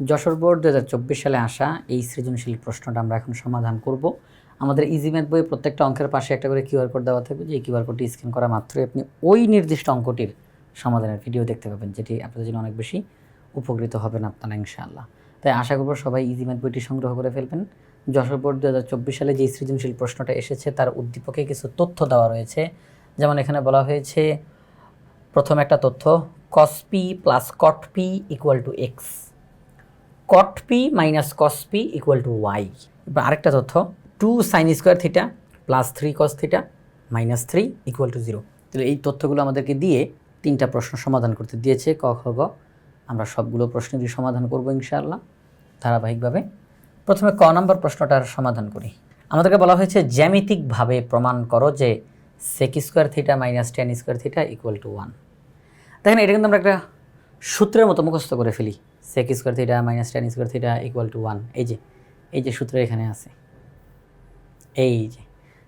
Jessore board দু হাজার চব্বিশ সালে আসা এই সৃজনশীল প্রশ্নটা আমরা এখন সমাধান করব। আমাদের ইজি ম্যাথ বইয়ে প্রত্যেকটা অঙ্কের পাশে একটা করে কিউআর কোড দেওয়া থাকবে, যে এই কিউআর কোডটি স্ক্যান করা মাত্রই আপনি ওই নির্দিষ্ট অঙ্কটির সমাধানের ভিডিও দেখতে পাবেন, যেটি আপনাদের জন্য অনেক বেশি উপকৃত হবেন আপনারা, ইনশাআল্লাহ। তাই আশা করব সবাই ইজি ম্যাথ বইটি সংগ্রহ করে ফেলবেন। যশোর বোর্ড দু হাজার চব্বিশ সালে যে সৃজনশীল প্রশ্নটা এসেছে, তার উদ্দীপকে কিছু তথ্য দেওয়া রয়েছে। যেমন এখানে বলা হয়েছে, প্রথম একটা তথ্য cos P plus cot P equal to X cot P minus cos P equal to Y এবার আরেকটা তথ্য two sine square theta plus three cos theta minus three equal to zero তাহলে এই তথ্যগুলো আমাদেরকে দিয়ে তিনটা প্রশ্ন সমাধান করতে দিয়েছে, ক, খ, গ। আমরা সবগুলো প্রশ্নেরই সমাধান করব ইনশাআল্লাহ, ধারাবাহিকভাবে। প্রথমে ক নম্বর প্রশ্নটার সমাধান করি। আমাদেরকে বলা হয়েছে, জ্যামিতিকভাবে প্রমাণ করো যে sec square theta minus tan square theta equal to one দেখেন, এটা কিন্তু আমরা একটা সূত্রের মতো মুখস্থ করে ফেলি। Sec square theta minus tan square theta equal to one এই যে এই যে সূত্র এখানে আছে। এই যে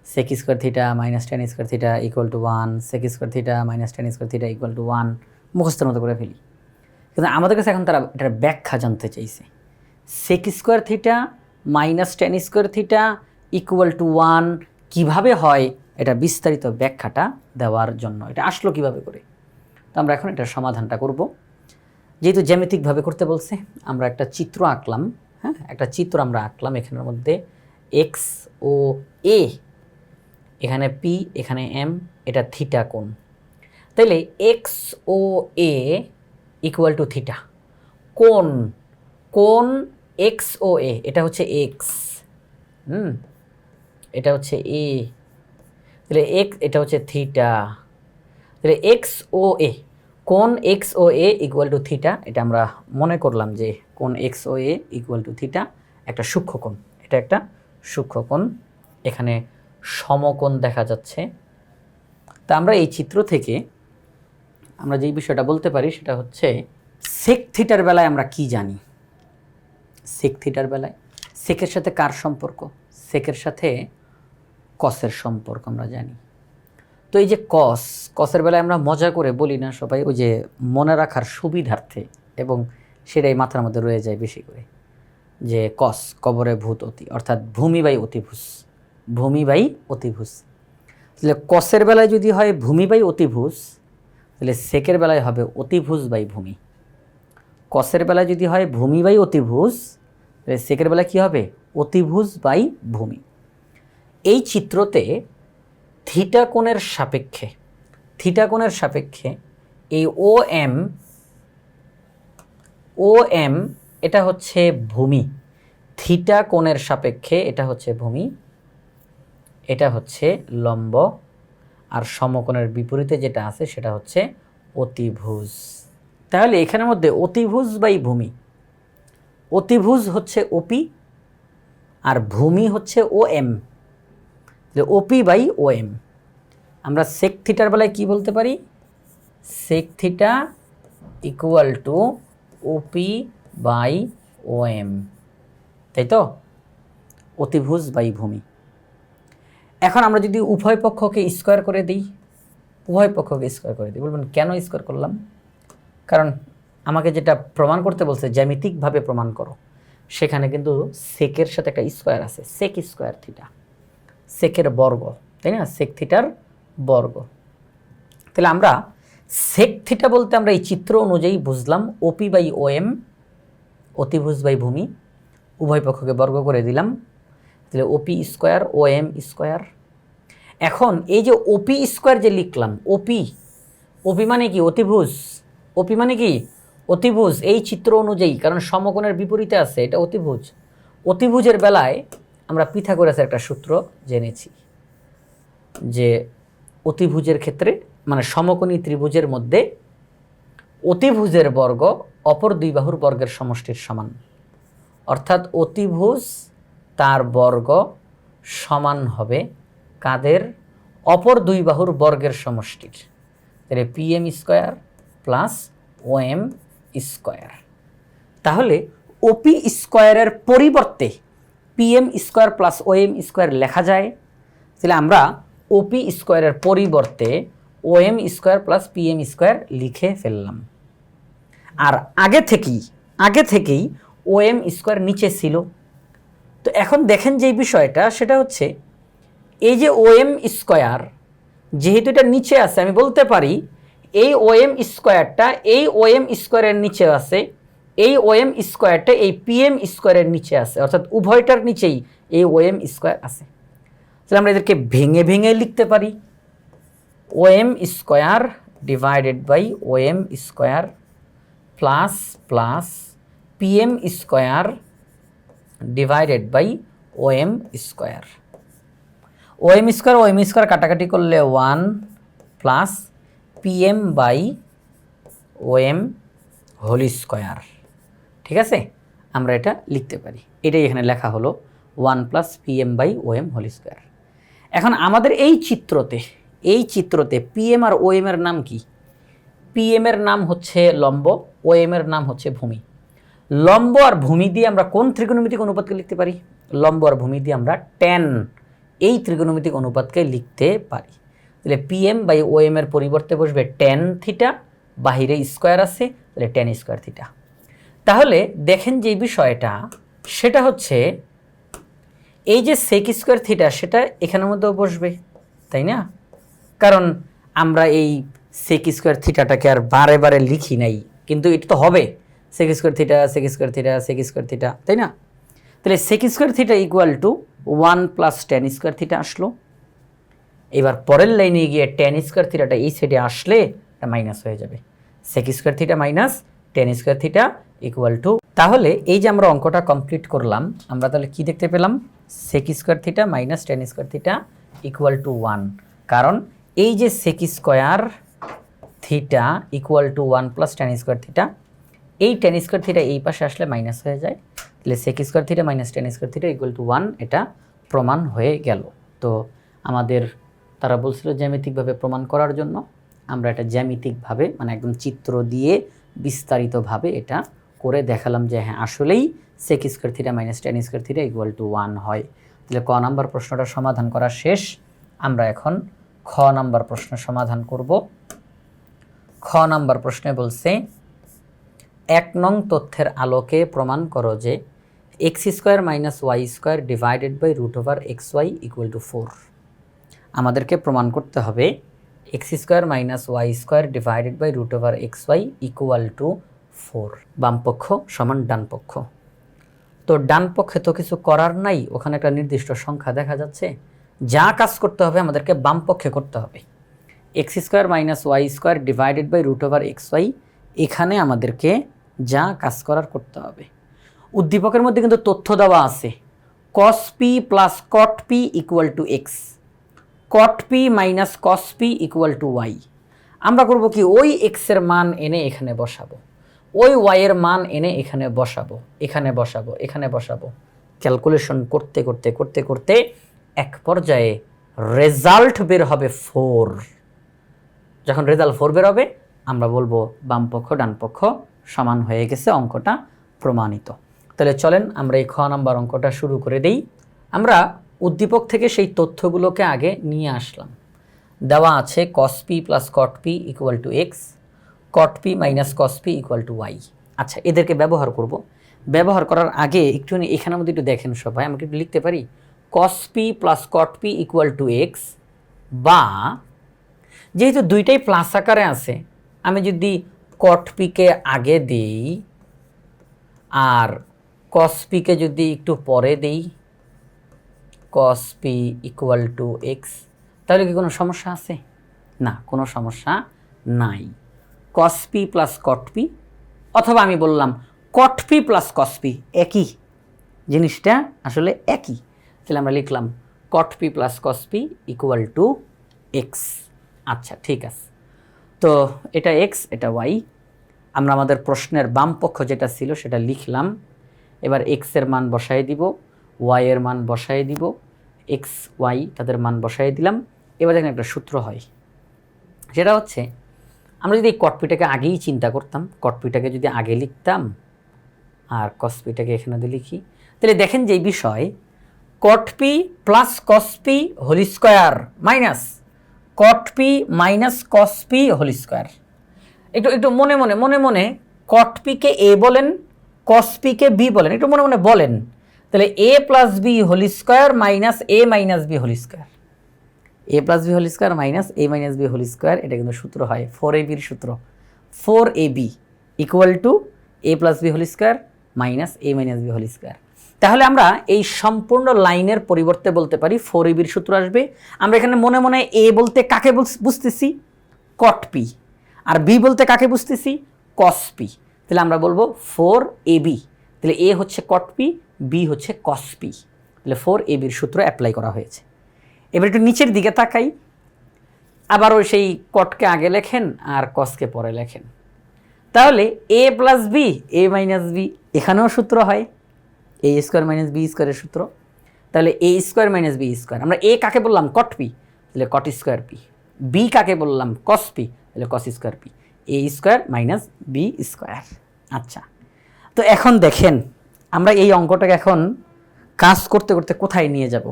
sec square theta minus tan square theta equal to one sec square theta minus tan square theta equal to one মুখস্থের মতো করে ফেলি। কিন্তু আমাদের কাছে এখন তারা এটার ব্যাখ্যা জানতে চাইছে। Sec square theta minus tan square theta equal to one কীভাবে হয় এটা বিস্তারিত ব্যাখ্যাটা দেওয়ার জন্য। এটা আসলো কীভাবে করে? তো আমরা এখন এটার সমাধানটা করব। যেহেতু জ্যামিতিকভাবে করতে বলছে, আমরা একটা চিত্র আঁকলাম হ্যাঁ? একটা চিত্র আমরা আঁকলাম এখানের মধ্যে এক্স ও এ এখানে পি এখানে এম এটা থিটা কোণ। তাইলে X O A equal to theta কোন কোন এক্স ও এ এটা হচ্ছে এক্স হুম? এটা হচ্ছে এ তাহলে এক্স এটা হচ্ছে থিটা তাহলে এক্স ও এ কোন X O A equal to theta এটা আমরা মনে করলাম যে কোন X O A equal to theta একটা সূক্ষ্মকোণ এটা একটা সূক্ষ্মকোণ এখানে সমকোণ দেখা যাচ্ছে। তা আমরা এই চিত্র থেকে আমরা যেই বিষয়টা বলতে পারি সেটা হচ্ছে সেক থিটার বেলায় আমরা কি জানি? সেক থিটার বেলায়। সেকের সাথে কার সম্পর্ক? সেকের সাথে কসের সম্পর্ক আমরা জানি। তো এই যে কস, কসের বেলায় আমরা মজা করে বলি না সবাই, ওই যে মনে রাখার সুবিধার্থে এবং সেটাই মাথার মধ্যে রয়ে যায় বেশি করে। যে কস, কবরে ভূত অতি, অর্থাৎ ভূমি বাই অতিভূষ ভূমি বাই অতিভূষ তাহলে কসের বেলায় যদি হয় ভূমি বাই অতিভূষ তাহলে সেকের বেলায় হবে অতিভূষ বাই ভূমি। কসের বেলায় যদি হয় ভূমি বাই অতিভূষ তাহলে সেকের বেলায় কী হবে? অতিভূষ বাই ভূমি। এই চিত্রতে থিটা কোণের সাপেক্ষে থিটা কোণের সাপেক্ষে এই ও এম ও এম এটা হচ্ছে ভূমি থিটা কোণের সাপেক্ষে এটা হচ্ছে ভূমি, এটা হচ্ছে লম্ব, আর সমকোণের বিপরীতে যেটা আছে সেটা হচ্ছে অতিভুজ। তাহলে এখানের মধ্যে অতিভুজ বাই ভূমি, অতিভুজ হচ্ছে ওপি আর ভূমি হচ্ছে O M OP by O M আমরা সেক থিটার বেলায় কি বলতে পারি? Sec theta equal to OP by O M তাই তো? অতিভুজ বাই ভূমি এখন আমরা যদি উভয় পক্ষকে স্কোয়ার করে দিই, উভয় পক্ষকে স্কোয়ার করে দিই, বলবেন কেন স্কোয়ার করলাম? কারণ আমাকে যেটা প্রমাণ করতে বলছে, জ্যামিতিকভাবে প্রমাণ করো। সেখানে কিন্তু সেকের সাথে একটা স্কোয়ার আছে সেক স্কোয়ার থিটা সেকের বর্গ, তাই না? সেক থিটার বর্গ। তাহলে আমরা সেক থিটা বলতে আমরা এই চিত্র অনুযায়ী বুঝলাম ওপি বাই ও এম অতিভুজ বাই ভূমি, উভয় পক্ষকে বর্গ করে দিলাম। তাহলে OP square O M square. এখন এই যে ওপি স্কোয়ার যে লিখলাম ওপি ওপি মানে কি? অতিভুজ। ওপি মানে কি? অতিভুজ। এই চিত্র অনুযায়ী, কারণ সমকোণের বিপরীতে আছে, এটা অতিভুজ। অতিভুজের বেলায় আমরা পিথাগোরাসের একটা সূত্র জেনেছি যে অতিভুজের ক্ষেত্রে মানে সমকোণী ত্রিভুজের মধ্যে অতিভুজের বর্গ অপর দুই বাহুর বর্গের সমষ্টির সমান। অর্থাৎ অতিভুজ তার বর্গ সমান হবে কাদের? অপর দুই বাহুর বর্গের সমষ্টির। তাহলে P M square plus O M square তাহলে ওপি স্কোয়ারের পরিবর্তে PM square plus O M square লেখা যায়। তাহলে আমরা ওপি স্কোয়ারের পরিবর্তে O M square plus PM square লিখে ফেললাম। আর আগে থেকেই আগে থেকেই ও এম স্কোয়ার নিচে ছিল। তো এখন দেখেন যে বিষয়টা, সেটা হচ্ছে এই যে ও এম স্কোয়ার যেহেতু এটা নিচে আছে, আমি বলতে পারি এই ও এম স্কোয়ারটা এই ও এম স্কোয়ারের নিচে আছে এই ও এম স্কোয়ারটা এই পি এম স্কোয়ারের নিচে আছে, অর্থাৎ উভয়টার নিচেই এই ও এম স্কোয়ার আছে। তাহলে আমরা এদেরকে ভেঙে ভেঙে লিখতে পারি। O M square divided by O M square plus plus P M square divided by O M square O M square O M square কাটাকাটি করলে one plus P M by O M whole square ঠিক আছে? আমরা এটা লিখতে পারি। এটাই এখানে লেখা হলো one plus P M by O M whole square. এখন আমাদের এই চিত্রতে এই চিত্রতে পি এম আর ও এম এর নাম কি? পি এম এর নাম হচ্ছে লম্ব ও এম এর নাম হচ্ছে ভূমি। লম্ব আর ভূমি দিয়ে আমরা কোন ত্রিকোণমিতিক অনুপাতকে লিখতে পারি? লম্ব আর ভূমি দিয়ে আমরা টেন এই ত্রিকোণমিতিক অনুপাতকে লিখতে পারি। তাহলে P M by O M এর পরিবর্তে বসবে টেন থিটা বাহিরে স্কোয়ার আছে, তাহলে টেন স্কোয়ার থিটা তাহলে দেখেন যে বিষয়টা, সেটা হচ্ছে এই যে সেক স্কোয়ার থিটা সেটা এখানের মধ্যেও বসবে, তাই না? কারণ আমরা এই সেক স্কোয়ার থিটাটাকে আর বারে বারে লিখি নাই, কিন্তু এটা তো হবে। Sec square theta sec square theta sec square theta তাই না? তাহলে sec square theta equal to one plus tan square theta আসলো। এবার পরের লাইনে গিয়ে টেন স্কোয়ার থিটাটা এই সাইডে আসলে এটা মাইনাস হয়ে যাবে। Sec square theta minus tan square theta equal to তাহলে এই যে আমরা অঙ্কটা কমপ্লিট করলাম, আমরা তাহলে কি দেখতে পেলাম? Sec square theta minus tan square theta equal to one কারণ এই যে sec square theta equal to one plus tan square theta এই টেন স্কোয়ার থিটা এই পাশে আসলে মাইনাস হয়ে যায়। তাহলে sec square theta minus tan square theta equal to one এটা প্রমাণ হয়ে গেল। তো আমাদের, তারা বলছিল জ্যামিতিকভাবে প্রমাণ করার জন্য। আমরা এটা জ্যামিতিকভাবে মানে একদম চিত্র দিয়ে বিস্তারিতভাবে এটা করে দেখালাম যে হ্যাঁ আসলেই sec square theta minus tan square theta equal to one হয়। তাহলে ক নাম্বার প্রশ্নটা সমাধান করা শেষ। আমরা এখন খ নাম্বার প্রশ্ন সমাধান করব। খ নাম্বার প্রশ্নে বলছে, এক নং তথ্যের আলোকে প্রমাণ করো যে x square minus y square divided by root over x y equal to four আমাদেরকে প্রমাণ করতে হবে x square minus y square divided by root over x y equal to four বামপক্ষ সমান ডান পক্ষ। তো ডান পক্ষে তো কিছু করার নাই, ওখানে একটা নির্দিষ্ট সংখ্যা দেখা যাচ্ছে। যা কাজ করতে হবে আমাদেরকে বাম পক্ষে করতে হবে। X square minus y square divided by root over x y, এখানে আমাদেরকে যা কাজ করার করতে হবে। উদ্দীপকের মধ্যে কিন্তু তথ্য দেওয়া আছে। Cos P plus cot P equal to x cot P minus cos P equal to y আমরা করব কি, ওই এক্সের মান এনে এখানে বসাবো। ওই ওয়াইয়ের মান এনে এখানে বসাবো এখানে বসাবো এখানে বসাবো। ক্যালকুলেশন করতে করতে করতে করতে এক পর্যায়ে রেজাল্ট বের হবে ফোর যখন রেজাল্ট ফোর বের হবে, আমরা বলব বাম পক্ষ, ডান পক্ষ সমান হয়ে গেছে অঙ্কটা প্রমাণিত। তাহলে চলেন আমরা এই খ নাম্বার অঙ্কটা শুরু করে দেই। আমরা উদ্দীপক থেকে সেই তথ্যগুলোকে আগে নিয়ে আসলাম। দেওয়া আছে cos P plus cot P equal to x cot P minus cos P equal to y আচ্ছা এদেরকে ব্যবহার করব। ব্যবহার করার আগে একটু এখানের মধ্যে একটু দেখেন সবাই, আমাকে একটু লিখতে পারি? Cos P plus cot P equal to x বা যেহেতু দুইটাই প্লাস আকারে আছে, আমি যদি কট পিকে আগে দিই আর কস পিকে যদি একটু পরে দিই cos P equal to x তাহলে কি কোনো সমস্যা আছে? না, কোনো সমস্যা নাই। Cos P plus cot P অথবা আমি বললাম cot P plus cos P একই জিনিসটা আসলে একই। তাহলে আমরা লিখলাম cot P plus cos P equal to x আচ্ছা ঠিক আছে। তো এটা এক্স এটা ওয়াই আমরা আমাদের প্রশ্নের বাম পক্ষ যেটা ছিল সেটা লিখলাম। এবার এক্সের মান বসাই দিব ওয়াই এর মান বসাই দিব এক্স ওয়াই তাদের মান বসাই দিলাম। এবার দেখেন একটা সূত্র হয়। সেটা হচ্ছে আমরা যদি এই কটপিটাকে আগেই চিন্তা করতাম, কটপিটাকে যদি আগে লিখতাম আর কসপিটাকে এখানে দিয়ে লিখি, তাহলে দেখেন যে বিষয়, cot P plus cos P whole square minus cot P minus cos P whole square. একটু একটু মনে মনে মনে মনে কটপিকে এ বলেন, কসপিকে বি বলেন, একটু মনে মনে বলেন। তাহলে A plus B whole square minus A minus B whole square. A plus B whole square minus A minus B whole square এটা কিন্তু সূত্র হয় ফোর এ বির সূত্র। Four A B equal to A plus B whole square minus A minus B whole square তাহলে আমরা এই সম্পূর্ণ লাইনের পরিবর্তে বলতে পারি ফোর এ বির সূত্র আসবে। আমরা এখানে মনে মনে এ বলতে কাকে বুঝ- বুঝতেছি? কট পি আর বি বলতে কাকে বুঝতেছি? কস পি তাহলে আমরা বলব ফোর এ বি তাহলে এ হচ্ছে কট পি বি হচ্ছে কস পি তাহলে ফোর এ বির সূত্র অ্যাপ্লাই করা হয়েছে। এবার একটু নিচের দিকে তাকাই। আবারও সেই কটকে আগে লেখেন আর কসকে পরে লেখেন। তাহলে A plus B A minus B এখানেও সূত্র হয়। এ স্কোয়ার মাইনাস বি স্কোয়ারের সূত্র। তাহলে A square minus B square আমরা এ কাকে বললাম? কট পি তাহলে কট স্কোয়ার পি বি কাকে বললাম? কস পি তাহলে cos square P A square minus B square আচ্ছা। তো এখন দেখেন, আমরা এই অঙ্কটাকে এখন কাজ করতে করতে কোথায় নিয়ে যাব?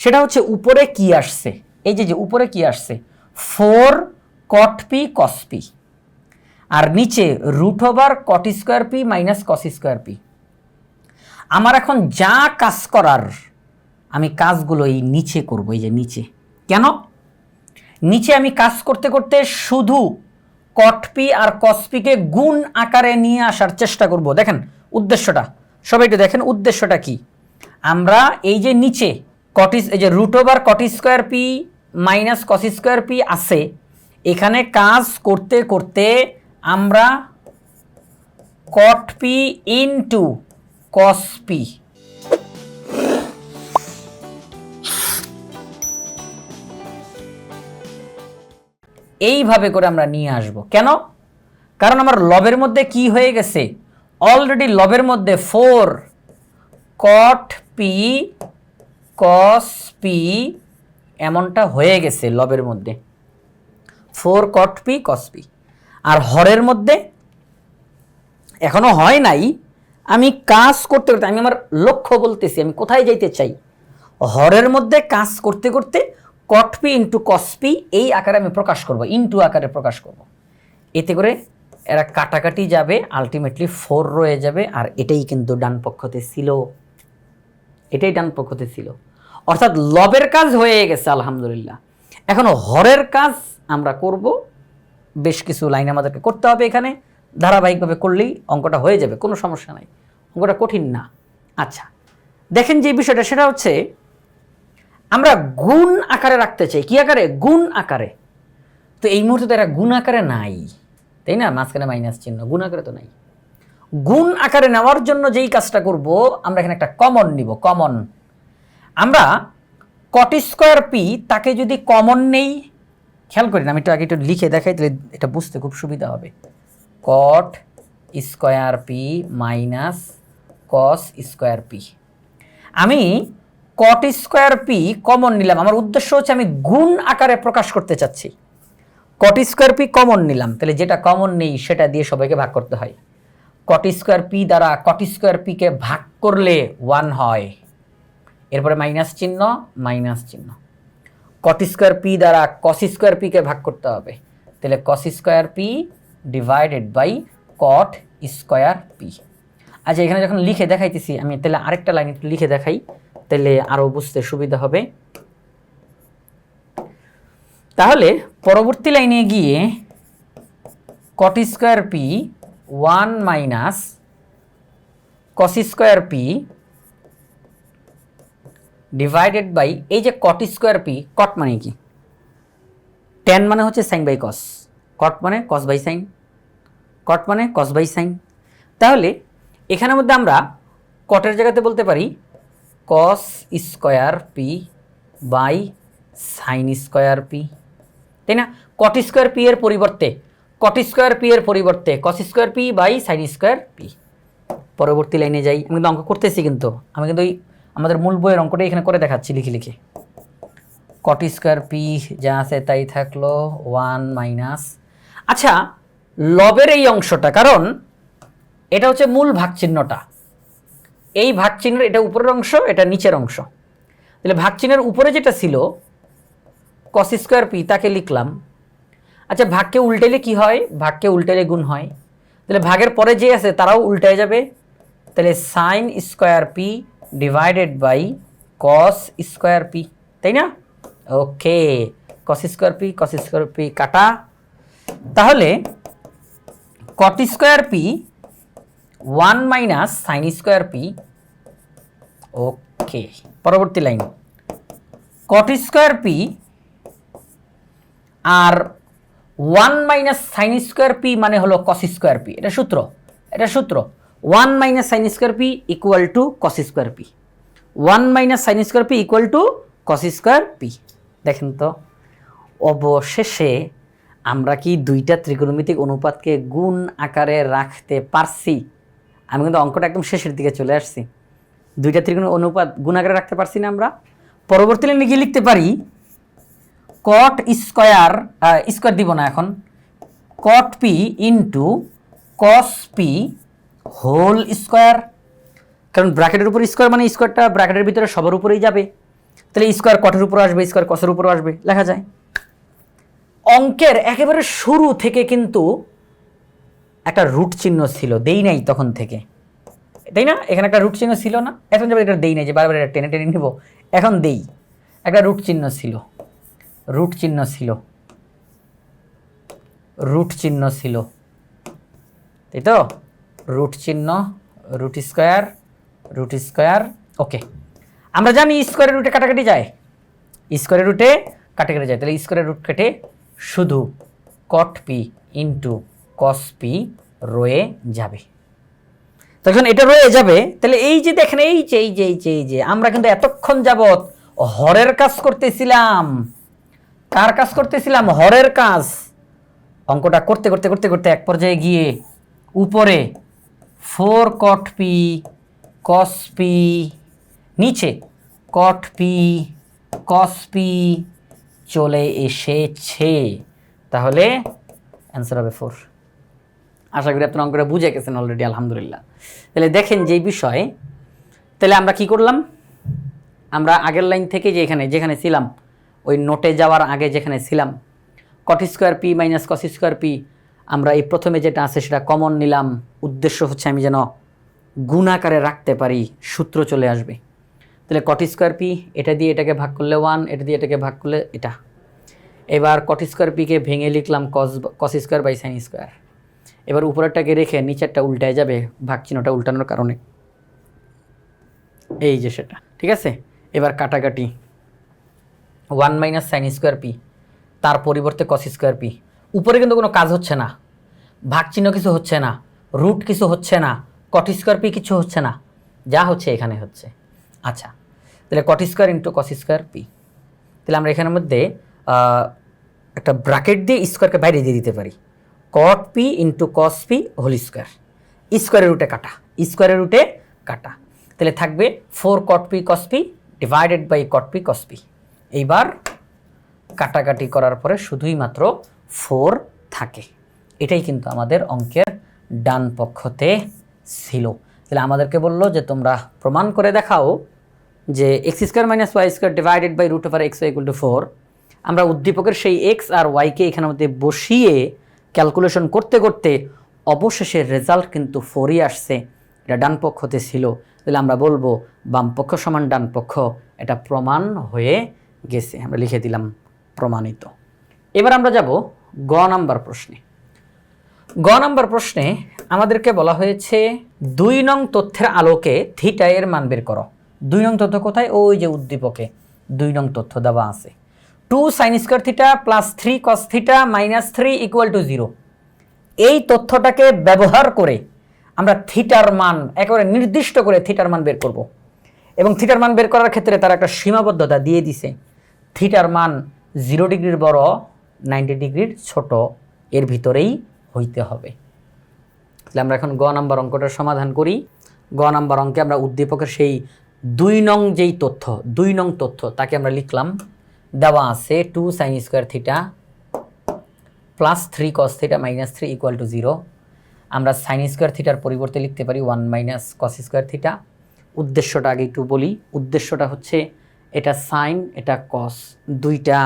সেটা হচ্ছে উপরে কি আসছে? এই যে যে উপরে কি আসছে? Four cot P cos P আর নিচে root over cot square P minus cos square P আমার এখন যা কাজ করার, আমি কাজগুলো এই নিচে করব, এই যে নিচে। কেন? নিচে আমি কাজ করতে করতে শুধু কটপি আর কসপিকে গুণ আকারে নিয়ে আসার চেষ্টা করব। দেখেন উদ্দেশ্যটা। সবাই একটু দেখেন উদ্দেশ্যটা কি। আমরা এই যে নিচে কটিস এই যে root over cot square P minus cos square P আছে। এখানে কাজ করতে করতে আমরা cot P into cos P এইভাবে করে আমরা নিয়ে আসব। কেন? কারণ আমার লবের মধ্যে কি হয়ে গেছে? অলরেডি লবের মধ্যে four cot P cos P এমনটা হয়ে গেছে লবের মধ্যে। Four cot P cos P আর হরের মধ্যে এখনও হয় নাই। আমি কাজ করতে করতে, আমি আমার লক্ষ্য বলতেছি, আমি কোথায় যাইতে চাই? হরের মধ্যে কাজ করতে করতে কটপি ইন্টু কসপি এই আকারে আমি প্রকাশ করব ইন্টু আকারে প্রকাশ করব। এতে করে এরা কাটাকাটি যাবে আলটিমেটলি ফোর রয়ে যাবে, আর এটাই কিন্তু ডান পক্ষতে ছিল। এটাই ডান পক্ষতে ছিল। অর্থাৎ লবের কাজ হয়ে গেছে, আলহামদুলিল্লাহ। এখন হরের কাজ আমরা করব। বেশ কিছু লাইন আমাদেরকে করতে হবে এখানে। ধারাবাহিকভাবে করলেই অঙ্কটা হয়ে যাবে, কোনো সমস্যা নাই। অঙ্কটা কঠিন না। আচ্ছা দেখেন যে বিষয়টা, সেটা হচ্ছে আমরা গুণ আকারে রাখতে চাই। কি আকারে? গুণ আকারে। তো এই মুহূর্তে তো এরা গুণ আকারে নাই। তাই না? মাঝখানে মাইনাস চিহ্ন। গুণ আকারে তো নাই। গুণ আকারে নেওয়ার জন্য যেই কাজটা করব, আমরা এখানে একটা কমন নিব কমন আমরা কট স্কোয়ার পি তাকে যদি কমন নেই, খেয়াল করি না, আমি একটু আগে একটু লিখে দেখাই, তাহলে এটা বুঝতে খুব সুবিধা হবে। Cot square P minus cos square P আমি কট স্কোয়ার পি কমন নিলাম, আমার উদ্দেশ্য হচ্ছে আমি গুণ আকারে প্রকাশ করতে চাচ্ছি। কট স্কোয়ার পি কমন নিলাম, তাহলে যেটা কমন নেই, সেটা দিয়ে সবাইকে ভাগ করতে হয়। কট স্কোয়ার পি দ্বারা কট স্কোয়ার পিকে ভাগ করলে ওয়ান হয়। এরপরে মাইনাস চিহ্ন মাইনাস চিহ্ন। কট স্কোয়ার পি দ্বারা কস স্কোয়ার পিকে ভাগ করতে হবে। তাহলে cos square P divided by cot square P আচ্ছা এখানে যখন লিখে দেখাইতেছি, আমি তাহলে আরেকটা লাইন একটু লিখে দেখাই, তাহলে আরও বুঝতে সুবিধা হবে। তাহলে পরবর্তী লাইনে গিয়ে cot square P one minus cos square P divided by এই যে কট স্কোয়ার পি কট মানে কি? টেন মানে হচ্ছে সাইন বাই কস কট মানে কস বাই সাইন কট মানে কস বাই সাইন তাহলে এখানের মধ্যে আমরা কটের জায়গাতে বলতে পারি cos square P by sine square P তাই না? কট স্কোয়ার পি এর পরিবর্তে কট স্কোয়ার পি এর পরিবর্তে cos square P by sine square P পরবর্তী লাইনে যাই, আমি কিন্তু অঙ্ক করতেছি কিন্তু। আমি কিন্তু ওই আমাদের মূল বইয়ের অঙ্কটা এখানে করে দেখাচ্ছি, লিখে লিখে। কট স্কোয়ার পি যা আছে তাই থাকল ওয়ান মাইনাস আচ্ছা লবের এই অংশটা, কারণ এটা হচ্ছে মূল ভাগ চিহ্নটা এই ভাগ চিহ্নের এটা উপরের অংশ, এটা নিচের অংশ। তাহলে ভাগ চিহ্নের উপরে যেটা ছিল কস স্কোয়ার পি তাকে লিখলাম আচ্ছা ভাগকে উল্টাইলে কি হয়? ভাগকে উল্টাইলে গুণ হয়। তাহলে ভাগের পরে যে আছে, তারাও উল্টায় যাবে। তাহলে sine square P divided by cos square P তাই না? Okay cos square P cos square P কাটা। তাহলে cot square P one minus sine square P okay, পরবর্তী লাইন কট স্কোয়ার পি আর one minus sine square P মানে হলো cos square P. এটা সূত্র এটা সূত্র। One minus sine square P equal to cos square P. One minus sine square P equal to cos square P. দেখেন তো, অবশেষে আমরা কি দুইটা ত্রিকোণমিতিক অনুপাতকে গুণ আকারে রাখতে পারছি? আমি কিন্তু অঙ্কটা একদম শেষের দিকে চলে আসছি। দুইটা ত্রিকোণ অনুপাত গুণ আকারে রাখতে পারছি না আমরা। পরবর্তী লাইনে গিয়ে লিখতে পারি কট স্কোয়ার স্কোয়ার দিব না এখন। Cot P into cos P whole square কারণ ব্র্যাকেটের উপর স্কোয়ার মানে স্কোয়ারটা ব্র্যাকেটের ভিতরে সবার উপরেই যাবে। তাহলে স্কোয়ার কটের উপর আসবে স্কোয়ার কসের উপরও আসবে, লেখা যায়। অঙ্কের একেবারে শুরু থেকে কিন্তু একটা রুট চিহ্ন ছিল, দেই নাই তখন থেকে। তাই না? এখানে একটা রুট চিহ্ন ছিল না? এখন যাবে এটা দেই নাই, যে বারবার এটা টেনে টেনে নিব, এখন দেই। একটা রুট চিহ্ন ছিল। রুট চিহ্ন ছিল। রুট চিহ্ন ছিল। তাই তো? রুট চিহ্ন, root square root square, okay. আমরা জানি স্কোয়ারের রুটে কাটাকাটি যায়। স্কোয়ারের রুটে কাটাকাটি যায়। তাহলে স্কোয়ারের রুট কেটে শুধু cot P into cos P রয়ে যাবে। তখন এটা রয়ে যাবে, তাহলে এই যে দেখেন, এই যে এই যে এই যে এই যে, আমরা কিন্তু এতক্ষণ যাবৎ হরের কাজ করতেছিলাম। কার কাজ করতেছিলাম? হরের কাজ। অঙ্কটা করতে করতে করতে করতে এক পর্যায়ে গিয়ে উপরে four cot P, cos P, নিচে কট পি, কস পি চলে এসেছে। তাহলে অ্যান্সার হবে ফোর। আশা করি আপনার অঙ্কটা বুঝে গেছেন অলরেডি আলহামদুলিল্লাহ। তাহলে দেখেন যেই বিষয়, তাহলে আমরা কি করলাম? আমরা আগের লাইন থেকে যে এখানে যেখানে ছিলাম ওই নোটে যাওয়ার আগে যেখানে ছিলাম cot square P minus cos square P আমরা এই প্রথমে যেটা আছে সেটা কমন নিলাম। উদ্দেশ্য হচ্ছে আমি যেন গুণাকারে রাখতে পারি, সূত্র চলে আসবে। তাহলে কট স্কোয়ার পি এটা দিয়ে এটাকে ভাগ করলে ওয়ান এটা দিয়ে এটাকে ভাগ করলে এটা। এবার কট স্কোয়ার পিকে ভেঙে লিখলাম cos cos square by sine square এবার উপরেরটাকে রেখে নিচেরটা উল্টায় যাবে ভাগ চিহ্নটা উল্টানোর কারণে। এই যে সেটা, ঠিক আছে? এবার কাটাকাটি। One minus sine square P, তার পরিবর্তে কস স্কোয়ার পি। উপরে কিন্তু কোনো কাজ হচ্ছে না। ভাগ চিহ্ন কিছু হচ্ছে না। রুট কিছু হচ্ছে না। কট স্কোয়ার পি কিছু হচ্ছে না। যা হচ্ছে এখানে হচ্ছে। আচ্ছা তাহলে cot square into cos square P. তাহলে আমরা এখানের মধ্যে একটা ব্র্যাকেট দিয়ে স্কোয়ারকে বাইরে দিয়ে দিতে পারি। Cot P into cos P whole square স্কোয়ারের রুটে কাটা। স্কোয়ারের রুটে কাটা। তাহলে থাকবে four cot P cos P divided by cot P cos P. এইবার কাটাকাটি করার পরে শুধুই মাত্র ফোর থাকে। এটাই কিন্তু আমাদের অঙ্কের ডান পক্ষতে ছিল। তাহলে আমাদেরকে বলল যে তোমরা প্রমাণ করে দেখাও যে x square minus y square divided by root over x y equal to four আমরা উদ্দীপকের সেই এক্স আর ওয়াইকে এখানের মধ্যে বসিয়ে ক্যালকুলেশন করতে করতে অবশেষে রেজাল্ট কিন্তু ফোরই আসছে। এটা ডান পক্ষতে ছিল। তাহলে আমরা বলব বাম পক্ষ সমান ডান পক্ষ। এটা প্রমাণ হয়ে গেছে, আমরা লিখে দিলাম প্রমাণিত। এবার আমরা যাব গ নাম্বার প্রশ্নে। গ নাম্বার প্রশ্নে আমাদেরকে বলা হয়েছে, দুই নং তথ্যের আলোকে থিটা এর মান বের করো। দুই নং তথ্য কোথায়? ওই যে উদ্দীপকে দুই নং তথ্য দেওয়া আছে। Two sine square theta plus three cos theta minus three equal to zero এই তথ্যটাকে ব্যবহার করে আমরা থিটার মান, একেবারে নির্দিষ্ট করে থিটার মান বের করব। এবং থিটার মান বের করার ক্ষেত্রে তারা একটা সীমাবদ্ধতা দিয়ে দিছে। থিটার মান জিরো ডিগ্রির বড়, নাইনটি ডিগ্রির ছোট, এর ভিতরেই হইতে হবে। তাহলে আমরা এখন গ নাম্বার অঙ্কটার সমাধান করি। গ নাম্বার অঙ্কে আমরা উদ্দীপকের সেই দুই নং যেই তথ্য, দুই নং তথ্য, তাকে আমরা লিখলাম। দেওয়া আছে two sine square theta plus three cos theta minus three equal to zero. আমরা সাইন স্কোয়ার থিটার পরিবর্তে লিখতে পারি one minus cos square theta. উদ্দেশ্যটা আগে একটু বলি। উদ্দেশ্যটা হচ্ছে এটা সাইন, এটা কস, দুইটা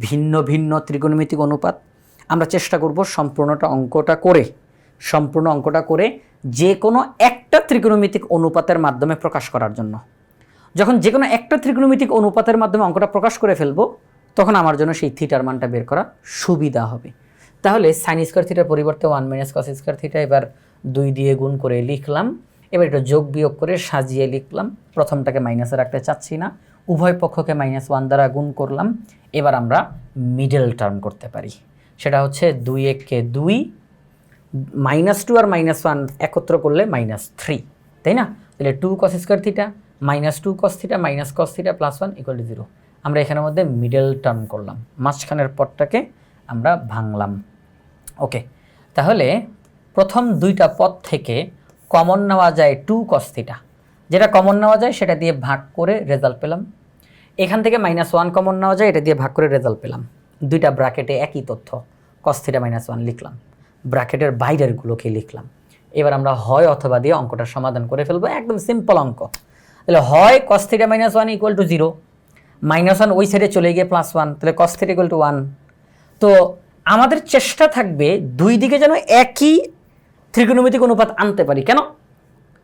ভিন্ন ভিন্ন ত্রিকোণমিতিক অনুপাত। আমরা চেষ্টা করব সম্পূর্ণটা অঙ্কটা করে, সম্পূর্ণ অঙ্কটা করে যে কোনো একটা ত্রিকোণমিতিক অনুপাতের মাধ্যমে প্রকাশ করার জন্য। যখন যে কোনো একটা ত্রিকোণমিতিক অনুপাতের মাধ্যমে অঙ্কটা প্রকাশ করে ফেলব, তখন আমার জন্য সেই থিটার মানটা বের করা সুবিধা হবে। তাহলে সাইন স্কোয়ার থিটার পরিবর্তে one minus cos square theta এবার দুই দিয়ে গুণ করে লিখলাম। এবার এটা যোগ বিয়োগ করে সাজিয়ে লিখলাম। প্রথমটাকে মাইনাসে রাখতে চাচ্ছি না। উভয় পক্ষকে মাইনাস ওয়ান দ্বারা গুণ করলাম। এবার আমরা মিডল টার্ম করতে পারি। সেটা হচ্ছে দুই এককে দুই মাইনাস টু আর মাইনাস ওয়ান একত্র করলে মাইনাস থ্রি তাই না? তাহলে two cos square theta minus two cos theta minus cos theta plus one equal to zero আমরা এখানের মধ্যে মিডল টার্ম করলাম। মাঝখানের পদটাকে আমরা ভাঙলাম। ওকে তাহলে প্রথম দুইটা পদ থেকে কমন নেওয়া যায় টু কস থিটা যেটা কমন নেওয়া যায়, সেটা দিয়ে ভাগ করে রেজাল্ট পেলাম। এখান থেকে মাইনাস ওয়ান কমন নেওয়া যায়, এটা দিয়ে ভাগ করে রেজাল্ট পেলাম। দুইটা ব্র্যাকেটে একই তথ্য। কস থিটা মাইনাস ওয়ান লিখলাম। ব্র্যাকেটের বাইরেরগুলোকে লিখলাম। এবার আমরা হয় অথবা দিয়ে অঙ্কটা সমাধান করে ফেলব, একদম সিম্পল অঙ্ক। তাহলে হয় cos theta minus one equal to zero minus one ওই সাইডে চলে গিয়ে প্লাস ওয়ান তাহলে cos theta equal to one তো আমাদের চেষ্টা থাকবে দুই দিকে যেন একই ত্রিকোণমিতিক অনুপাত আনতে পারি। কেন?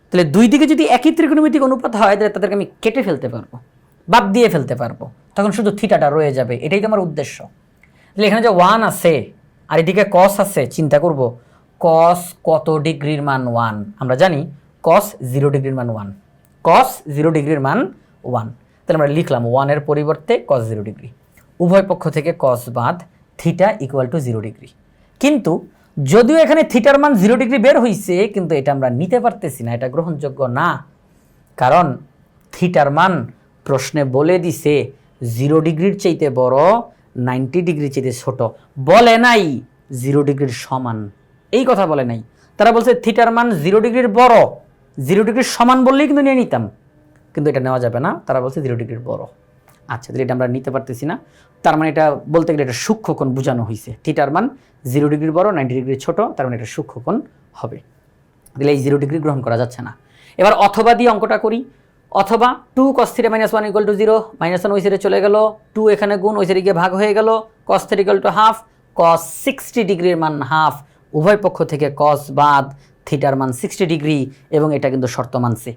তাহলে দুই দিকে যদি একই ত্রিকোণমিতিক অনুপাত হয়, তাহলে তাদেরকে আমি কেটে ফেলতে পারব। বাদ দিয়ে ফেলতে পারব। তখন শুধু থিটাটা রয়ে যাবে। এটাই তো আমার উদ্দেশ্য। তাহলে এখানে যে ওয়ান আছে, আর এদিকে কস আছে, চিন্তা করব। কস কত ডিগ্রির মান ওয়ান আমরা জানি কস জিরো ডিগ্রির মান ওয়ান কস জিরো ডিগ্রির মান ওয়ান তাহলে আমরা লিখলাম ওয়ানের পরিবর্তে কস জিরো ডিগ্রি। উভয় পক্ষ থেকে কস বাদ theta equal to zero degree. কিন্তু যদিও এখানে থিটার মান জিরো ডিগ্রি বের হয়েছে কিন্তু এটা আমরা নিতে পারতেছি না, এটা গ্রহণযোগ্য না। কারণ থিটার মান প্রশ্নে বলে দিছে জিরো ডিগ্রির চাইতে বড় নাইনটি ডিগ্রির চাইতে ছোট। বলে নাই জিরো ডিগ্রির সমান। এই কথা বলে নাই। তারা বলছে, থিটার মান জিরো ডিগ্রির বড়। জিরো ডিগ্রির সমান বললেই কিন্তু নিয়ে নিতাম। কিন্তু এটা নেওয়া যাবে না। তারা বলছে জিরো ডিগ্রির বড়। আচ্ছা তাহলে এটা আমরা নিতে পারতেছি না। তার মানে এটা বলতে গেলে এটা সূক্ষ্মকোণ বোঝানো হয়েছে থিটার মান জিরো ডিগ্রির বড় নাইনটি ডিগ্রির ছোট, তার মানে এটা সূক্ষ্মকোণ হবে। তাহলে এই জিরো ডিগ্রি গ্রহণ করা যাচ্ছে না। এবার অথবা দিয়ে অঙ্কটা করি। অথবা two cos three minus one equal to zero minus one ওই চলে গেল টু এখানে গুণ ওই সাইডে গিয়ে ভাগ হয়ে গেল cos three equal to half cos sixty ডিগ্রির মান হাফ উভয় পক্ষ থেকে কস বাদ থিটার মান সিক্সটি ডিগ্রি এবং এটা কিন্তু শর্ত মানছে।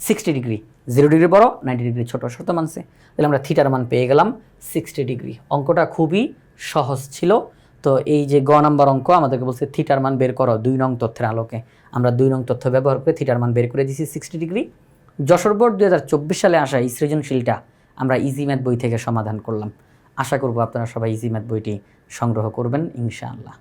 সিক্সটি ডিগ্রি জিরো ডিগ্রি বড় নাইনটি ডিগ্রি ছোট, শর্ত মানছে। তাহলে আমরা থিটার মান পেয়ে গেলাম সিক্সটি ডিগ্রি অঙ্কটা খুবই সহজ ছিল। তো এই যে গ নাম্বার অঙ্ক, আমাদেরকে বলছে থিটার মান বের করো, দুই নং তথ্যের আলোকে। আমরা দুই নং তথ্য ব্যবহার করে থিটার মান বের করে দিয়েছি সিক্সটি ডিগ্রি যশোর বোর্ড দু হাজার চব্বিশ সালে আসা এই সৃজনশীলটা আমরা ইজি ম্যাথ বই থেকে সমাধান করলাম। আশা করব আপনারা সবাই ইজি ম্যাথ বইটি সংগ্রহ করবেন, ইনশাআল্লাহ।